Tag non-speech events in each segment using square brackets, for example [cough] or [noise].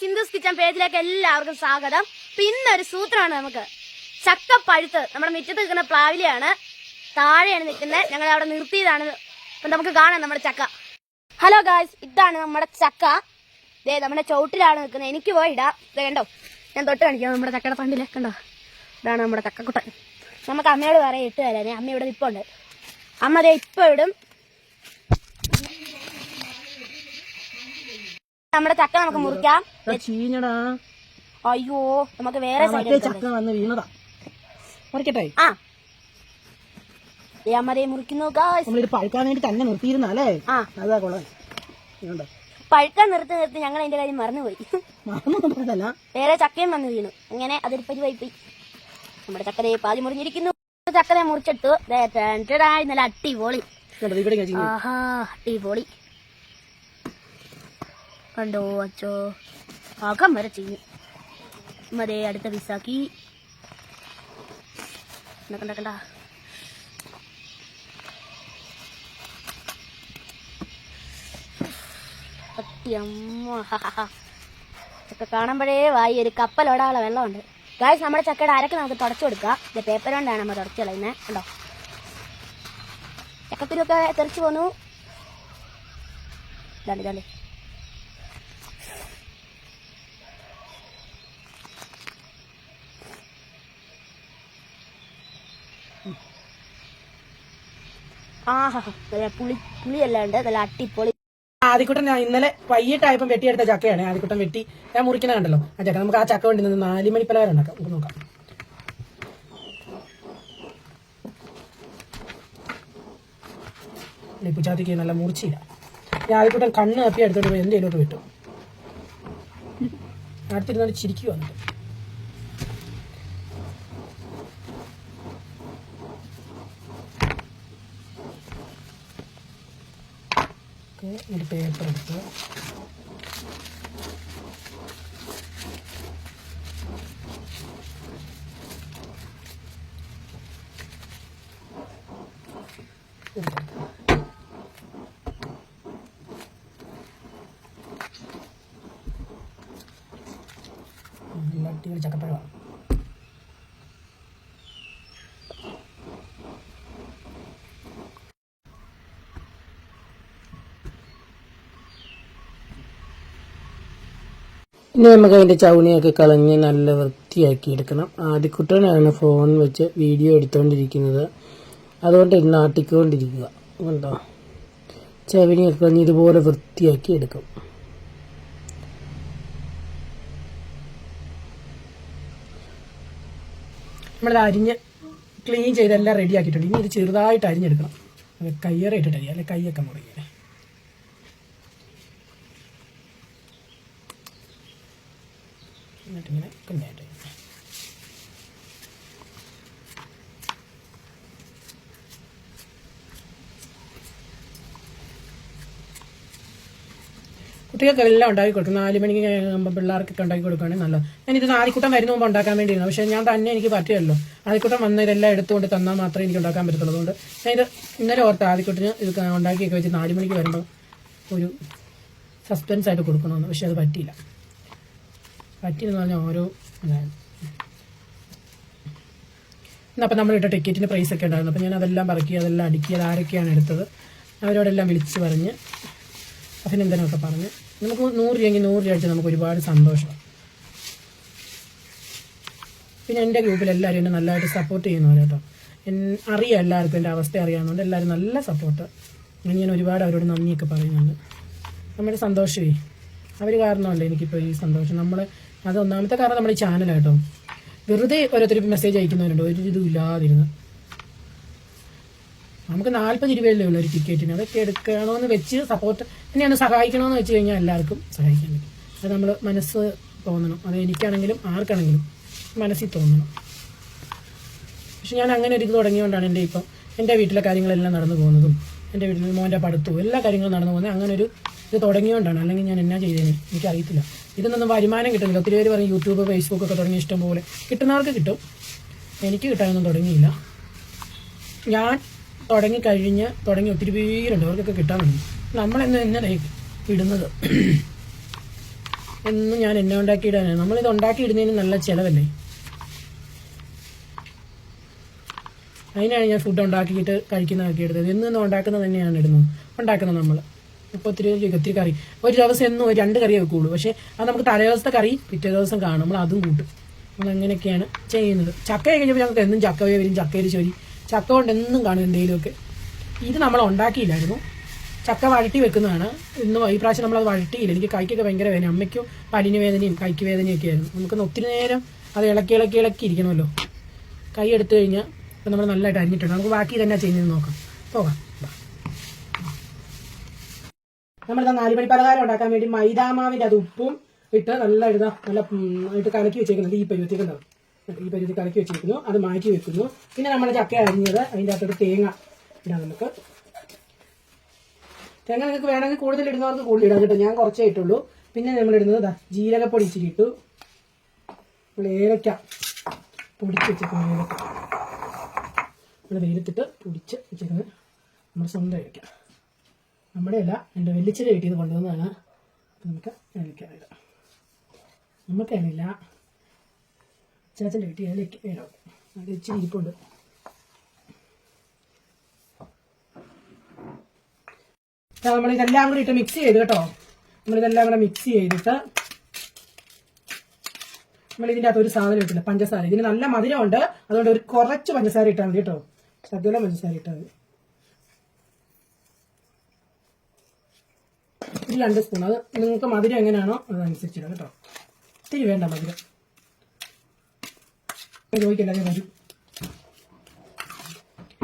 Sindhu's kitchen പേജിലേക്ക് എല്ലാവർക്കും സ്വാഗതം. പിന്നൊരു സൂത്രമാണ് നമുക്ക്. ചക്ക പഴുത്ത് നമ്മുടെ മുറ്റത്ത് നിൽക്കുന്ന പ്ലാവിലെയാണ് താഴെയാണ് നിൽക്കുന്നത്. ഞങ്ങൾ അവിടെ നിർത്തിയതാണ്. അപ്പൊ നമുക്ക് കാണാം നമ്മുടെ ചക്ക. ഹലോ ഗായ്സ് ഇതാണ് നമ്മുടെ ചക്ക. ദേ നമ്മുടെ ചുവട്ടിലാണ് നിൽക്കുന്നത്. എനിക്ക് പോയി ഇടാം. കണ്ടോ? ഞാൻ തൊട്ട് കാണിക്കാം. നമ്മുടെ ചക്കയുടെ പണ്ടിലെ കണ്ടോ? ഇതാണ് നമ്മുടെ ചക്കക്കുട്ടൻ. നമുക്ക് അമ്മയോട് പറയാം ഇട്ട് തരാനേ അമ്മ ഇവിടെ നിൽപ്പുണ്ട് അമ്മ ദേ ഇപ്പോ ഇടും. നമ്മുടെ ചക്ക നമുക്ക് മുറിക്കാം. ചീഞ്ഞടാ. അയ്യോ നമുക്ക് വേറെ ചക്ക വന്ന് വീണതാ. മുറിക്കട്ടെ. ആ. ദേ അമ്മ ദേ മുറിക്കുന്നു നമ്മളിത് പഴുക്കാൻ വേണ്ടി തന്നെ നിർത്തിയിരുന്നല്ലേ ആ. അതാ കൊള്ളാം? പഴുക്കാൻ നിർത്തി നിർത്തി ഞങ്ങൾ അതിന്റെ കാര്യം മറന്നുപോയി. വേറെ ചക്കയും വന്ന് വീണു. അങ്ങനെ അതൊരു പരിവായിപ്പോയി നമ്മുടെ ചക്കരെ പാതി മുറിഞ്ഞിരിക്കുന്നു. ചക്കരെ മുറിച്ചിട്ടു നല്ല അടിപൊളി. ചീഞ്ഞ്. ആഹാ അടിപൊളി. കണ്ടോ? അച്ചോ. അകം വരെ ചെയ്യും. മതേ അടുത്ത പിസാക്കി. കണ്ട കണ്ട ചക്ക കാണുമ്പോഴേ വായി ഒരു കപ്പലോടാനുള്ള വെള്ളമുണ്ട്. ഗായ്സ് നമ്മുടെ ചക്കയുടെ അരക്ക് നമുക്ക് തുടച്ചു കൊടുക്കാം. ഇത് പേപ്പർ കൊണ്ടാണ് നമ്മൾ തുടച്ചു കളയുന്നത് കണ്ടോ? ചക്കക്കുരുവൊക്കെ തെറിച്ചു പോന്നു. ഇതാണ്ട് ഇതാണ്ട്. ആഹാ പുളി പുളിയല്ലാണ്ട് നല്ല അട്ടിപ്പൊളി ആദ്യക്കൂട്ടം ഞാൻ ഇന്നലെ വൈകിട്ടായപ്പം വെട്ടിയെടുത്ത ചക്കയാണ് ആദ്യക്കൂട്ടം വെട്ടി. ഞാൻ മുറിക്കണ കണ്ടല്ലോ. ആ ചക്ക. നമുക്ക് ആ ചക്ക വേണ്ടി നിന്ന് നാല് മണി പലഹാരം ഉണ്ടാക്കാം. നമുക്ക് നോക്കാം. ലിപ്പുചാത്തിക്ക് നല്ല മുറിച്ചില്ല ഞാൻ ആദ്യക്കൂട്ടം കണ്ണ് തപ്പി എടുത്തോട്ട് പോയി എന്തേലോട്ട് വിട്ടു. അടുത്തിരുന്നോണ്ട് ചിരിക്കുക വന്നിട്ട് ഓക്കെ ഒരു പേപ്പർ എടുത്ത് നല്ല അടിപൊളി ചക്കപ്പഴമാണ് ഇനി നമുക്ക് അതിന്റെ ചൗണിയൊക്കെ കളഞ്ഞ് നല്ല വൃത്തിയാക്കി എടുക്കണം. ആദ്യക്കുട്ടനാണ് ഫോൺ വെച്ച് വീഡിയോ എടുത്തുകൊണ്ടിരിക്കുന്നത് അതുകൊണ്ട് ഇന്ന് ആട്ടിക്കൊണ്ടിരിക്കുക. കണ്ടോ? ചവിനിയൊക്കെ കളഞ്ഞ് ഇതുപോലെ വൃത്തിയാക്കി എടുക്കും. നമ്മളത് അരിഞ്ഞ് ക്ലീൻ ചെയ്തെല്ലാം റെഡി ആക്കിയിട്ടുണ്ട്. ഇനി ഇത് ചെറുതായിട്ട് അരിഞ്ഞെടുക്കണം. കയ്യേറെ ഇട്ടിട്ട് അരിയാം. അല്ലെ കൈയൊക്കെ മുറിക്കുക എന്നിട്ടിങ്ങനെ കുഞ്ഞായിട്ട് കുട്ടികൾക്കെല്ലാം ഉണ്ടാക്കി കൊടുക്കും. നാല് മണിക്ക് ആകുമ്പോൾ പിള്ളേർക്കൊക്കെ ഉണ്ടാക്കി കൊടുക്കുകയാണെങ്കിൽ നല്ലത്. ഞാനിത് നാലിക്കൂട്ടം വരുന്ന മുമ്പ് ഉണ്ടാക്കാൻ വേണ്ടിയിരുന്നു. പക്ഷേ ഞാൻ തന്നെ എനിക്ക് പറ്റുമല്ലോ ആദ്യക്കൂട്ടം വന്ന് ഇതെല്ലാം എടുത്തുകൊണ്ട് തന്നാൽ മാത്രമേ എനിക്ക് ഉണ്ടാക്കാൻ പറ്റത്തുള്ളൂ. അതുകൊണ്ട് ഞാൻ ഇത് ഇന്നലെ ഓർത്ത് ആദ്യക്കൂട്ടിന് ഇത് ഉണ്ടാക്കിയൊക്കെ വെച്ച് നാല് മണിക്ക് വരുമ്പോൾ ഒരു സസ്പെൻസ് ആയിട്ട് കൊടുക്കണമെന്ന്. പക്ഷേ അത് പറ്റിയില്ല. പറ്റിയെന്ന് പറഞ്ഞാൽ ഓരോ ഇതാണ്. അപ്പം നമ്മളിട്ട ടിക്കറ്റിന് പ്രൈസ് ഒക്കെ ഉണ്ടായിരുന്നു. അപ്പം ഞാൻ അതെല്ലാം പറക്കി അതെല്ലാം അടുക്കി അത് ആരൊക്കെയാണ് എടുത്തത് അവരോടെല്ലാം വിളിച്ച് പറഞ്ഞ് അഭിനന്ദനമൊക്കെ പറഞ്ഞ് നമുക്ക് നൂറ് രൂപയെങ്കിൽ നൂറ് രൂപ അടിച്ച് നമുക്ക് ഒരുപാട് സന്തോഷം. പിന്നെ എന്റെ ഗ്രൂപ്പിൽ എല്ലാവരും എന്നെ നല്ലതായിട്ട് സപ്പോർട്ട് ചെയ്യുന്നവർ കേട്ടോ. അറിയാം എല്ലാവർക്കും എന്റെ അവസ്ഥ അറിയാവുന്നതുകൊണ്ട് എല്ലാവരും നല്ല സപ്പോർട്ട് ഞാൻ ഒരുപാട് അവരോട് നന്ദിയൊക്കെ പറയുന്നുണ്ട്. നമ്മുടെ സന്തോഷമേ. അവർ കാരണമല്ലേ എനിക്കിപ്പോൾ ഈ സന്തോഷം. നമ്മൾ അത് ഒന്നാമത്തെ കാരണം നമ്മുടെ ചാനലാട്ടോ വെറുതെ ഓരോരുത്തർ മെസ്സേജ് അയക്കുന്നവരുണ്ട്. ഒരു ഇതും ഇല്ലാതിരുന്ന്. നമുക്ക് നാൽപ്പത് രൂപയല്ലേ ഉള്ളൂ ഒരു ടിക്കറ്റിന് അതൊക്കെ എടുക്കണമെന്ന് വെച്ച് സപ്പോർട്ട് എന്നെ ഒന്ന് സഹായിക്കണമെന്ന് വെച്ച് കഴിഞ്ഞാൽ എല്ലാവർക്കും സഹായിക്കാൻ പറ്റും. അത് നമ്മൾ മനസ്സ് തോന്നണം. അത് എനിക്കാണെങ്കിലും ആർക്കാണെങ്കിലും മനസ്സിൽ തോന്നണം. പക്ഷെ ഞാൻ അങ്ങനെ ഒരു ഇത് തുടങ്ങിയതുകൊണ്ടാണ് എന്റെ ഇപ്പം എന്റെ വീട്ടിലെ കാര്യങ്ങളെല്ലാം നടന്നു പോകുന്നതും എന്റെ വീട്ടിൽ മോന്റെ പഠിത്തവും എല്ലാ കാര്യങ്ങളും നടന്നു പോകുന്നത് അങ്ങനെ ഒരു ഇത് തുടങ്ങിയോണ്ടാണ്. അല്ലെങ്കിൽ ഞാൻ എന്നാ ചെയ്തേനെ? എനിക്കറിയത്തില്ല. ഇതൊന്നും വരുമാനം കിട്ടുന്നില്ല. ഒത്തിരി പേര് പറയും യൂട്യൂബ് ഫേസ്ബുക്ക് ഒക്കെ തുടങ്ങിയ ഇഷ്ടം പോലെ. കിട്ടുന്നവർക്ക് കിട്ടും. എനിക്ക് കിട്ടാനൊന്നും തുടങ്ങിയില്ല. ഞാൻ തുടങ്ങിക്കഴിഞ്ഞ് തുടങ്ങി ഒത്തിരി പേരുണ്ട്. അവർക്കൊക്കെ കിട്ടാൻ തുടങ്ങി. നമ്മളെന്ന് എന്നെ ഇടുന്നത്. എന്നും ഞാൻ എന്നെ ഉണ്ടാക്കി ഉണ്ടാക്കിയിടാനാണ് നമ്മളിത് ഉണ്ടാക്കിയിടുന്നതിന് നല്ല ചിലവല്ലേ? അതിനാണ് ഞാൻ ഫുഡ് ഉണ്ടാക്കിയിട്ട് കഴിക്കുന്നതൊക്കെ എടുത്തത്. എന്നും ഉണ്ടാക്കുന്നത് തന്നെയാണ് ഇടുന്നത്. ഉണ്ടാക്കുന്നത് നമ്മൾ. മുപ്പത്തി രൂപയ്ക്ക് ഒത്തിരി കറി. ഒരു ദിവസം എന്നും ഒരു രണ്ട് കറിയേ വെക്കുള്ളൂ. പക്ഷേ അത് നമുക്ക് തലേ ദിവസത്തെ കറി പിറ്റേ ദിവസം കാണും. നമ്മൾ അതും കൂട്ടും. നമ്മൾ അങ്ങനെയൊക്കെയാണ് ചെയ്യുന്നത്. ചക്ക കഴിഞ്ഞപ്പോൾ ഞങ്ങൾക്ക് എന്നും ചക്ക വരും ചക്കയിൽ ചൊരി. ചക്ക കൊണ്ട് എന്നും കാണും എന്തെങ്കിലുമൊക്കെ ഇത് നമ്മൾ ഉണ്ടാക്കിയില്ലായിരുന്നു. ചക്ക വഴട്ടി വെക്കുന്നതാണ്. ഇന്ന് ഈ പ്രാവശ്യം നമ്മളത് വഴട്ടിയില്ല എനിക്ക് കൈക്കൊക്കെ ഭയങ്കര വേദന. അമ്മയ്ക്കും പലിന് വേദനയും കൈക്ക് വേദനയൊക്കെ ആയിരുന്നു. നമുക്ക് ഒത്തിരി നേരം അത് ഇളക്കി ഇളക്കി ഇളക്കി ഇരിക്കണമല്ലോ. കൈ എടുത്തു കഴിഞ്ഞാൽ ഇപ്പം നമ്മൾ നല്ലതായിട്ട് അരിഞ്ഞിട്ടുണ്ട്. നമുക്ക് ബാക്കി തന്നെ ചെയ്യുന്നത് നോക്കാം. പോകാം. നമ്മളിതാ നാലുമണി പലഹാരം ഉണ്ടാക്കാൻ വേണ്ടി മൈദാമാവിന്റെ അത് ഉപ്പും ഇട്ട് നല്ല ഇടുക നല്ല ഇട്ട് കലക്കി വെച്ചേക്കുന്നത് ഈ പരുവത്തിക്കുന്നത് ഈ പരുവത്തിൽ കലക്കി വെച്ചിരിക്കുന്നു. അത് മാറ്റി വെക്കുന്നു. പിന്നെ നമ്മൾ ചക്ക അരിഞ്ഞത് അതിന്റെ അകത്തോട്ട് തേങ്ങ ഇടാം നമുക്ക്. തേങ്ങ നിങ്ങൾക്ക് വേണമെങ്കിൽ കൂടുതൽ ഇടുന്നവർക്ക് കൂടുതൽ ഇടാം കേട്ടോ. ഞാൻ കുറച്ചേ ഇട്ടുള്ളൂ. പിന്നെ നമ്മൾ ഇടുന്നത് ദാ ജീരകപ്പൊടി ഇച്ചിരി ഇട്ടു. നമ്മൾ ഏലക്ക പൊടിച്ച് വെച്ചേക്കുന്നു ഏലക്ക. നമ്മൾ വെയിലത്തിട്ട് പൊടിച്ച് വെച്ചേക്കുന്നത് നമ്മൾ സ്വന്തം ഏലക്ക. നമ്മുടെ അല്ല എന്റെ വലിച്ചിന്റെ വീട്ടിൽ നിന്ന് കൊണ്ടുവന്നതാണ്. നമുക്ക് നമുക്ക് വരാം നമുക്ക് നമുക്കതിനില്ല ചേച്ചന്റെ വീട്ടിൽ ഏലക്ക വരാം അത് ഇച്ചിരി ഇരിപ്പുണ്ട്. നമ്മൾ ഇതെല്ലാം കൂടി ഇട്ട് മിക്സ് ചെയ്ത് കേട്ടോ. നമ്മളിതെല്ലാം കൂടെ മിക്സ് ചെയ്തിട്ട് നമ്മൾ ഇതിന്റെ അകത്ത് ഒരു സാധനം ഇട്ടില്ല പഞ്ചസാര. ഇതിന് നല്ല മധുരമുണ്ട്. അതുകൊണ്ട് ഒരു കുറച്ച് പഞ്ചസാര ഇട്ടാൽ മതി കേട്ടോ. ശകലം പഞ്ചസാര ഇട്ടാൽ മതി. ഒരു രണ്ട് സ്പൂൺ. അത് നിങ്ങൾക്ക് മധുരം എങ്ങനെയാണോ അതനുസരിച്ചിടാം കേട്ടോ. ഇത്തിരി വേണ്ട മധുരം. ചോദിക്കല്ല ഞാൻ വരും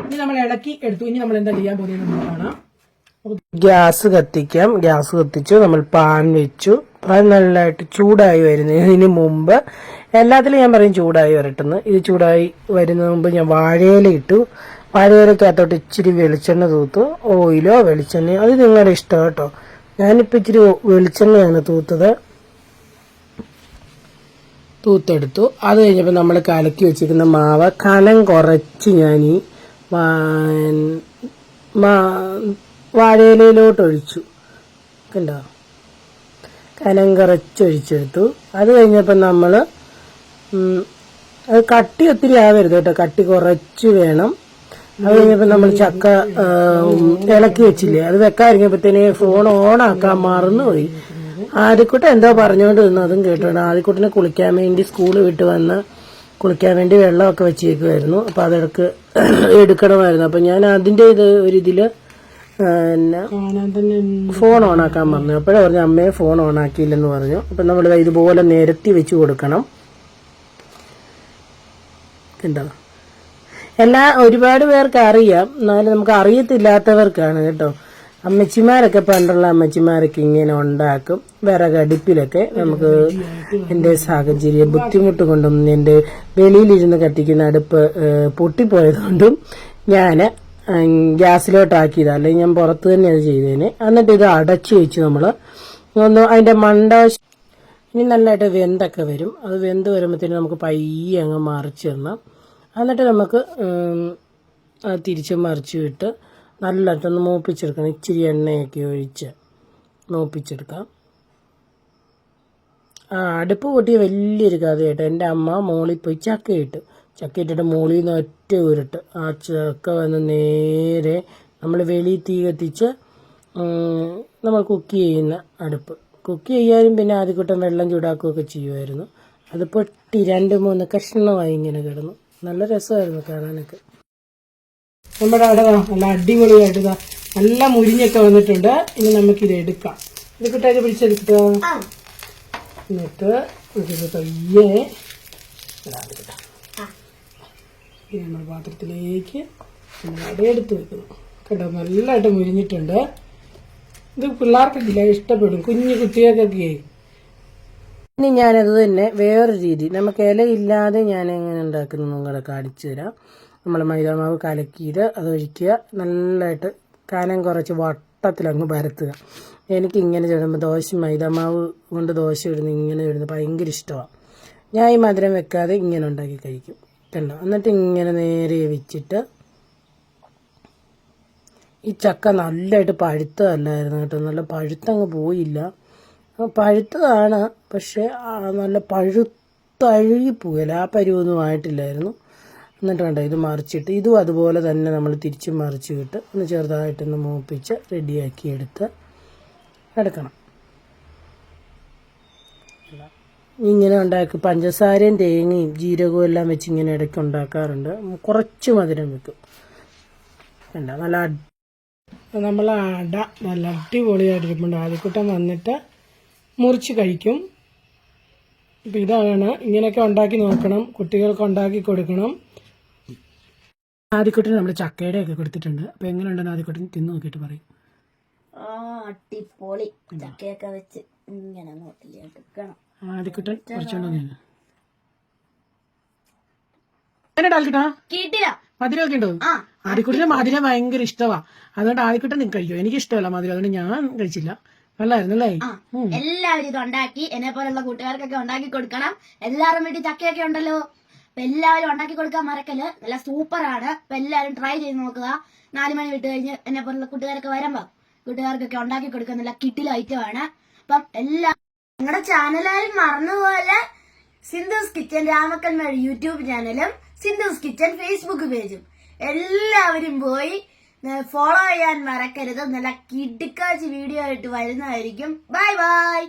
ഇനി നമ്മൾ ഇളക്കി എടുത്തു. ഇനി നമ്മൾ എന്താ ചെയ്യാൻ പോകുന്നത് നമ്മൾ കാണാം. ഗ്യാസ് കത്തിക്കാം. ഗ്യാസ് കത്തിച്ചു. നമ്മൾ പാൻ വെച്ചു. പാൻ നല്ലതായിട്ട് ചൂടായി വരുന്നതിന് മുമ്പ് എല്ലാത്തിലും ഞാൻ പറയും ചൂടായി വരട്ടെന്ന്. ഇത് ചൂടായി വരുന്നതിന് മുമ്പ് ഞാൻ വാഴയില ഇട്ടു. വാഴയിലക്കകത്തോട്ട് ഇച്ചിരി വെളിച്ചെണ്ണ തൂത്തു. ഓയിലോ വെളിച്ചെണ്ണയോ? അത് നിങ്ങളുടെ ഇഷ്ടം കേട്ടോ. ഞാനിപ്പോൾ ഇച്ചിരി വെളിച്ചെണ്ണയാണ് തൂത്തത്. തൂത്തെടുത്തു. അത് കഴിഞ്ഞപ്പോൾ നമ്മൾ കലക്കി വെച്ചിരിക്കുന്ന മാവ് കനം കുറച്ച് ഞാൻ ഈ വാഴയിലയിലോട്ട് ഒഴിച്ചു കണ്ടോ? കനം കുറച്ചൊഴിച്ചെടുത്തു. അത് കഴിഞ്ഞപ്പോൾ നമ്മൾ അത് കട്ടി ഒത്തിരി ആവരുത് കേട്ടോ. കട്ടി കുറച്ച് വേണം. അത് നമ്മൾ ചക്ക ഇളക്കി വെച്ചില്ലേ? അത് വെക്കാതിരിക്കുമ്പോഴത്തേന് ഫോൺ ഓൺ ആക്കാൻ മറന്നുപോയി ആദ്യക്കൂട്ടം എന്തോ പറഞ്ഞുകൊണ്ട് നിന്ന് അതും കേട്ടോണ്ട്. ആദ്യക്കൂട്ടിനെ കുളിക്കാൻ വേണ്ടി സ്കൂൾ വിട്ട് വന്ന് കുളിക്കാൻ വേണ്ടി വെള്ളമൊക്കെ വെച്ചേക്കുമായിരുന്നു അപ്പം അതെടുക്ക് [clears throat] എടുക്കണമായിരുന്നു. അപ്പം ഞാൻ അതിന്റെ ഇത് ഒരു ഇതിൽ പിന്നെ ഫോൺ ഓണാക്കാൻ പറഞ്ഞു അപ്പോഴേ പറഞ്ഞു അമ്മയെ ഫോൺ ഓണാക്കിയില്ലെന്ന് പറഞ്ഞു. അപ്പം നമ്മൾ ഇതുപോലെ നിരത്തി വെച്ച് കൊടുക്കണം. കണ്ടോ എല്ലാ ഒരുപാട് പേർക്ക് അറിയാം. എന്നാലും നമുക്ക് അറിയത്തില്ലാത്തവർക്കാണ് കേട്ടോ. അമ്മച്ചിമാരൊക്കെ പണ്ടുള്ള അമ്മച്ചിമാരൊക്കെ ഇങ്ങനെ ഉണ്ടാക്കും. വിറകടുപ്പിലൊക്കെ നമുക്ക് എന്റെ സാഹചര്യം ബുദ്ധിമുട്ട് കൊണ്ടും എന്റെ വെളിയിലിരുന്ന് കത്തിക്കുന്ന അടുപ്പ് പൊട്ടിപ്പോയതുകൊണ്ടും ഞാൻ ഗ്യാസിലോട്ടാക്കിയതാ. അല്ലെങ്കിൽ ഞാൻ പുറത്ത് തന്നെ അത് ചെയ്തേനെ. എന്നിട്ട് ഇത് അടച്ചു വെച്ച് നമ്മൾ ഒന്ന് അതിന്റെ മണ്ട ഇനി നല്ലതായിട്ട് വെന്തൊക്കെ വരും. അത് വെന്ത് വരുമ്പോഴത്തേനും നമുക്ക് പയ്യെ അങ്ങ് മറിച്ചിടണം എന്നിട്ട് നമുക്ക് തിരിച്ച് മറിച്ച് വിട്ട് നല്ലതായിട്ടൊന്ന് മൂപ്പിച്ചെടുക്കണം. ഇച്ചിരി എണ്ണയൊക്കെ ഒഴിച്ച് മൂപ്പിച്ചെടുക്കാം. ആ അടുപ്പ് പൊട്ടിയ വലിയൊരു കഥയായിട്ട് എന്റെ അമ്മ മോളിൽ പോയി ചക്കയിട്ട്. ചക്കയിട്ടിട്ട് മോളിൽ നിന്ന് ഒറ്റ ഉരുട്ട്. ആ ചക്ക വന്ന് നേരെ നമ്മൾ വെളി തീ കത്തിച്ച് നമ്മൾ കുക്ക് ചെയ്യുന്ന അടുപ്പ്. കുക്ക് ചെയ്യാനും പിന്നെ ആദ്യക്കൂട്ടം വെള്ളം ചൂടാക്കുകയൊക്കെ ചെയ്യുമായിരുന്നു. അത് പൊട്ടി രണ്ട് മൂന്ന് കഷ്ണമായി ഇങ്ങനെ കിടന്നു. നല്ല രസമായിരുന്നു കാണാനൊക്കെ. നമ്മുടെ അവിടെ നല്ല അടിപൊളിയായിട്ട് നല്ല മുരിഞ്ഞൊക്കെ വന്നിട്ടുണ്ട്. ഇനി നമുക്കിത് എടുക്കാം. ഇത് കിട്ടാതെ പിടിച്ചെടുക്കുക എന്നിട്ട് നമുക്കിത് പയ്യെ നമ്മൾ ഇത്. ഇത് പാത്രത്തിലേക്ക് അവിടെ എടുത്ത് വെക്കുന്നു. കേട്ടോ നല്ലതായിട്ട് മുരിഞ്ഞിട്ടുണ്ട്. ഇത് പിള്ളേർക്കൊക്കെ ഇഷ്ടപ്പെടും. കുഞ്ഞു കുട്ടികൾക്കൊക്കെ ഇനി ഞാനത് തന്നെ വേറൊരു രീതി. നമുക്ക് ഇലയില്ലാതെ ഞാൻ എങ്ങനെ ഉണ്ടാക്കുന്നത് നിങ്ങളെ കാണിച്ചു തരാം. നമ്മൾ മൈദാമാവ് കലക്കിയത് അത് ഒഴിക്കുക. നല്ലതായിട്ട് കനം കുറച്ച് വട്ടത്തിലങ്ങ് പരത്തുക. എനിക്ക് ഇങ്ങനെ ചുടുമ്പോൾ ദോശ മൈദാമാവ് കൊണ്ട് ദോശ ഇടുന്ന ഇങ്ങനെ ഇടുന്നത് ഭയങ്കര ഇഷ്ടമാണ്. ഞാൻ ഈ മധുരം വെക്കാതെ ഇങ്ങനെ ഉണ്ടാക്കി കഴിക്കും. കണ്ടോ? എന്നിട്ട് ഇങ്ങനെ നേരെ വെച്ചിട്ട് ഈ ചക്ക നല്ലതായിട്ട് പഴുത്തതല്ലായിരുന്നു കേട്ടോ. നല്ല പഴുത്തങ്ങ് പോയില്ല. പഴുത്തതാണ്. പക്ഷേ നല്ല പഴുത്തഴുകി പോകല ആ പരുവൊന്നും ആയിട്ടില്ലായിരുന്നു. എന്നിട്ട് കണ്ടോ ഇത് മറിച്ചിട്ട് ഇതും അതുപോലെ തന്നെ നമ്മൾ തിരിച്ച് മറിച്ച് വിട്ട് ഒന്ന് ചെറുതായിട്ടൊന്ന് മൂപ്പിച്ച് റെഡിയാക്കി എടുത്ത് എടുക്കണം. ഇങ്ങനെ ഉണ്ടാക്കി പഞ്ചസാരയും തേങ്ങയും ജീരകവും എല്ലാം വെച്ച് ഇങ്ങനെ ഇടയ്ക്ക് ഉണ്ടാക്കാറുണ്ട്. കുറച്ച് മധുരം വെക്കും. വേണ്ട നല്ല നമ്മൾ അട നല്ല അടിപൊളിയായിട്ട് അടിപൊളിയായിട്ടിരിപ്പുണ്ട് ആദ്യക്കൂട്ടം വന്നിട്ട് മുറിച്ച് കഴിക്കും. അപ്പം ഇതാണ്. ഇങ്ങനെയൊക്കെ ഉണ്ടാക്കി നോക്കണം. കുട്ടികൾക്ക് ഉണ്ടാക്കി കൊടുക്കണം. ആദ്യക്കുട്ടിന് നമ്മൾ ചക്കയുടെ ഒക്കെ കൊടുത്തിട്ടുണ്ട്. അപ്പം എങ്ങനെയുണ്ടെന്ന് ആദ്യക്കുട്ടിന് തിന്ന് നോക്കിയിട്ട് പറയും. ആ അട്ടിപ്പൊളി ചക്കയൊക്കെ വെച്ച് ഇങ്ങനെ നോട്ടിലെടുക്കണം ആദ്യക്കുട്ടൻ കുറച്ചുകൊണ്ട് നിന്ന് എന്നെ ഡാൽക്കിട്ടാ കിട്ടില്ല മധുരമൊക്കെ ഉണ്ടോ? ആദ്യക്കുട്ടിന് മധുരം ഭയങ്കര ഇഷ്ടമാ അതുകൊണ്ട് ആദ്യക്കുട്ടൻ നിങ്ങൾക്ക് കഴിക്കും. എനിക്ക് ഇഷ്ടമല്ല മധുരം. അതുകൊണ്ട് ഞാൻ കഴിച്ചില്ല. എല്ലാവരും ഇത് ഉണ്ടാക്കി എന്നെ പോലുള്ള കൂട്ടുകാർക്കൊക്കെ ഉണ്ടാക്കി കൊടുക്കണം. എല്ലാവരും വീട്ടിൽ ചക്കയൊക്കെ ഉണ്ടല്ലോ. അപ്പൊ എല്ലാവരും ഉണ്ടാക്കി കൊടുക്കാൻ മറക്കൽ നല്ല സൂപ്പറാണ്. അപ്പൊ എല്ലാവരും ട്രൈ ചെയ്ത് നോക്കുക. നാല് മണി വിട്ട് കഴിഞ്ഞ് എന്നെ പോലുള്ള കൂട്ടുകാരൊക്കെ വരുമ്പോ കൂട്ടുകാർക്കൊക്കെ ഉണ്ടാക്കി കൊടുക്കാൻ നല്ല കിട്ടില ഐറ്റമാണ് അപ്പം എല്ലാ ഞങ്ങളുടെ ചാനലായി മറന്നുപോലെ സിന്ധുസ് കിച്ചൻ രാമക്കന്മാരുടെ യൂട്യൂബ് ചാനലും സിന്ധുസ് കിച്ചൻ ഫേസ്ബുക്ക് പേജും എല്ലാവരും പോയി ഫോളോ ചെയ്യാൻ മറക്കരുത്. നല്ല കിടുക്കാച്ച് വീഡിയോ ആയിട്ട് വരുന്നതായിരിക്കും. Bye bye